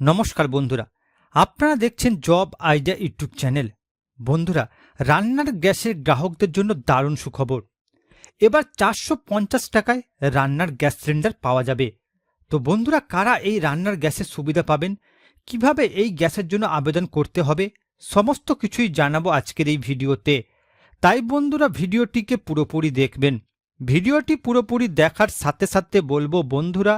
নমস্কার বন্ধুরা, আপনারা দেখছেন জব আইডিয়া ইউটিউব চ্যানেল। বন্ধুরা, রান্নার গ্যাসের গ্রাহকদের জন্য দারুণ সুখবর। এবার চারশো পঞ্চাশ টাকায় রান্নার গ্যাস সিলিন্ডার পাওয়া যাবে। তো বন্ধুরা, কারা এই রান্নার গ্যাসের সুবিধা পাবেন? কীভাবে এই গ্যাসের জন্য আবেদন করতে হবে? সমস্ত কিছুই জানাব আজকের এই ভিডিওতে। তাই বন্ধুরা, ভিডিওটিকে পুরোপুরি দেখবেন। ভিডিওটি পুরোপুরি দেখার সাথে সাথে বলব বন্ধুরা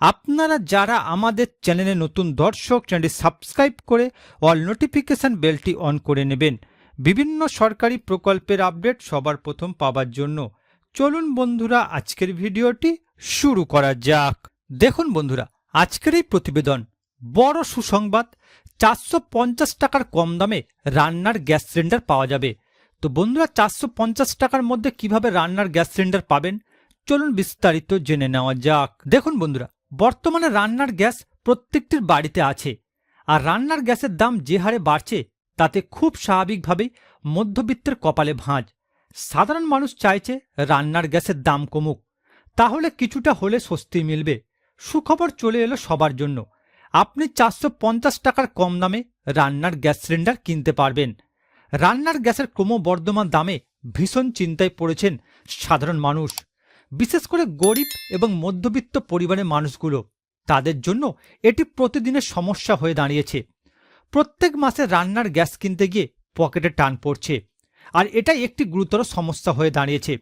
আপনারা যারা আমাদের চ্যানেলে নতুন দর্শক, চ্যানেলটি সাবস্ক্রাইব করে অল নোটিফিকেশন বেলটি অন করে নেবেন। বিভিন্ন সরকারি প্রকল্পের আপডেট সবার প্রথম পাবার জন্য। চলুন বন্ধুরা, আজকের ভিডিওটি শুরু করা যাক। দেখুন বন্ধুরা, আজকের এই প্রতিবেদন, বড় সুসংবাদ, চারশো পঞ্চাশ টাকার কম দামে রান্নার গ্যাস সিলিন্ডার পাওয়া যাবে। তো বন্ধুরা, চারশো পঞ্চাশ টাকার মধ্যে কীভাবে রান্নার গ্যাস সিলিন্ডার পাবেন? চলুন বিস্তারিত জেনে নেওয়া যাক। দেখুন বন্ধুরা বর্তমানে রান্নার গ্যাস প্রত্যেকটির বাড়িতে আছে, আর রান্নার গ্যাসের দাম যে হারে বাড়ছে, তাতে খুব স্বাভাবিকভাবেই মধ্যবিত্তের কপালে ভাঁজ। সাধারণ মানুষ চাইছে রান্নার গ্যাসের দাম কমুক। তাহলে কিছুটা হলে স্বস্তি মিলবে। সুখবর চলে এলো সবার জন্য। আপনি চারশো পঞ্চাশ টাকার কম দামে রান্নার গ্যাস সিলিন্ডার কিনতে পারবেন। রান্নার গ্যাসের ক্রমবর্ধমান দামে ভীষণ চিন্তায় পড়েছেন সাধারণ মানুষ। বিশেষ করে গরিব এবং মধ্যবিত্ত পরিবারের মানুষগুলো। তাদের জন্য এটি প্রতিদিনের সমস্যা হয়ে দাঁড়িয়েছে। প্রত্যেক মাসে রান্নার গ্যাস কিনতে গিয়ে পকেটে টান পড়ছে। আর এটাই একটি গুরুতর সমস্যা হয়ে দাঁড়িয়েছে।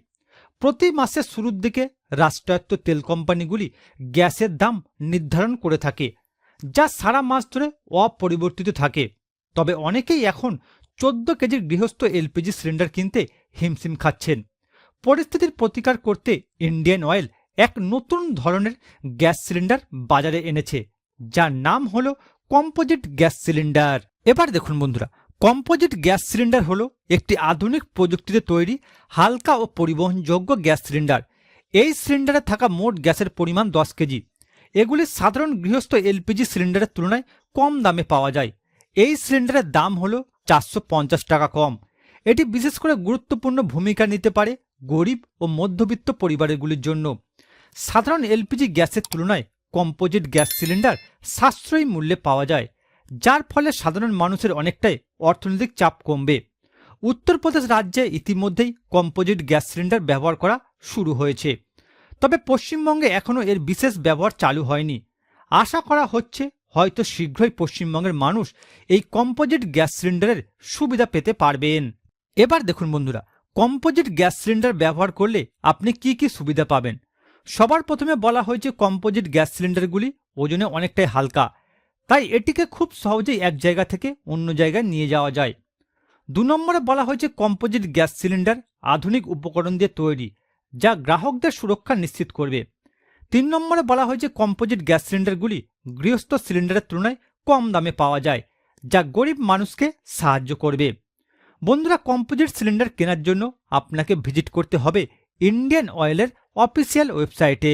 প্রতি মাসের শুরুর দিকে রাষ্ট্রায়ত্ত তেল কোম্পানিগুলি গ্যাসের দাম নির্ধারণ করে থাকে, যা সারা মাস ধরে অপরিবর্তিত থাকে। তবে অনেকেই এখন চোদ্দ কেজির গৃহস্থ এলপিজি সিলিন্ডার কিনতে হিমশিম খাচ্ছেন। পরিস্থিতির প্রতিকার করতে ইন্ডিয়ান অয়েল এক নতুন ধরনের গ্যাস সিলিন্ডার বাজারে এনেছে, যার নাম হলো কম্পোজিট গ্যাস সিলিন্ডার। এবার দেখুন বন্ধুরা, কম্পোজিট গ্যাস সিলিন্ডার হলো একটি আধুনিক প্রযুক্তিতে তৈরি, হালকা ও পরিবহনযোগ্য গ্যাস সিলিন্ডার। এই সিলিন্ডারে থাকা মোট গ্যাসের পরিমাণ দশ কেজি। এগুলি সাধারণ গৃহস্থ এলপিজি সিলিন্ডারের তুলনায় কম দামে পাওয়া যায়। এই সিলিন্ডারের দাম হলো চারশো পঞ্চাশ টাকা কম। এটি বিশেষ করে গুরুত্বপূর্ণ ভূমিকা নিতে পারে গরিব ও মধ্যবিত্ত পরিবারগুলির জন্য। সাধারণ এলপিজি গ্যাসের তুলনায় কম্পোজিট গ্যাস সিলিন্ডার সাশ্রয়ী মূল্যে পাওয়া যায়, যার ফলে সাধারণ মানুষের অনেকটাই অর্থনৈতিক চাপ কমবে। উত্তরপ্রদেশ রাজ্যে ইতিমধ্যেই কম্পোজিট গ্যাস সিলিন্ডার ব্যবহার করা শুরু হয়েছে। তবে পশ্চিমবঙ্গে এখনও এর বিশেষ ব্যবহার চালু হয়নি। আশা করা হচ্ছে হয়তো শীঘ্রই পশ্চিমবঙ্গের মানুষ এই কম্পোজিট গ্যাস সিলিন্ডারের সুবিধা পেতে পারবেন। এবার দেখুন বন্ধুরা কম্পোজিট গ্যাস সিলিন্ডার ব্যবহার করলে আপনি কি কি সুবিধা পাবেন? সবার প্রথমে বলা হয়েছে কম্পোজিট গ্যাস সিলিন্ডারগুলি ওজনে অনেকটাই হালকা। তাই এটিকে খুব সহজেই এক জায়গা থেকে অন্য জায়গায় নিয়ে যাওয়া যায়। দু নম্বরে বলা হয়েছে কম্পোজিট গ্যাস সিলিন্ডার আধুনিক উপকরণ দিয়ে তৈরি, যা গ্রাহকদের সুরক্ষা নিশ্চিত করবে। তিন নম্বরে বলা হয়েছে কম্পোজিট গ্যাস সিলিন্ডারগুলি গৃহস্থ সিলিন্ডারের তুলনায় কম দামে পাওয়া যায়, যা গরিব মানুষকে সাহায্য করবে। বন্ধুরা কম্পোজিট সিলিন্ডার কেনার জন্য আপনাকে ভিজিট করতে হবে ইন্ডিয়ান অয়েলের অফিসিয়াল ওয়েবসাইটে।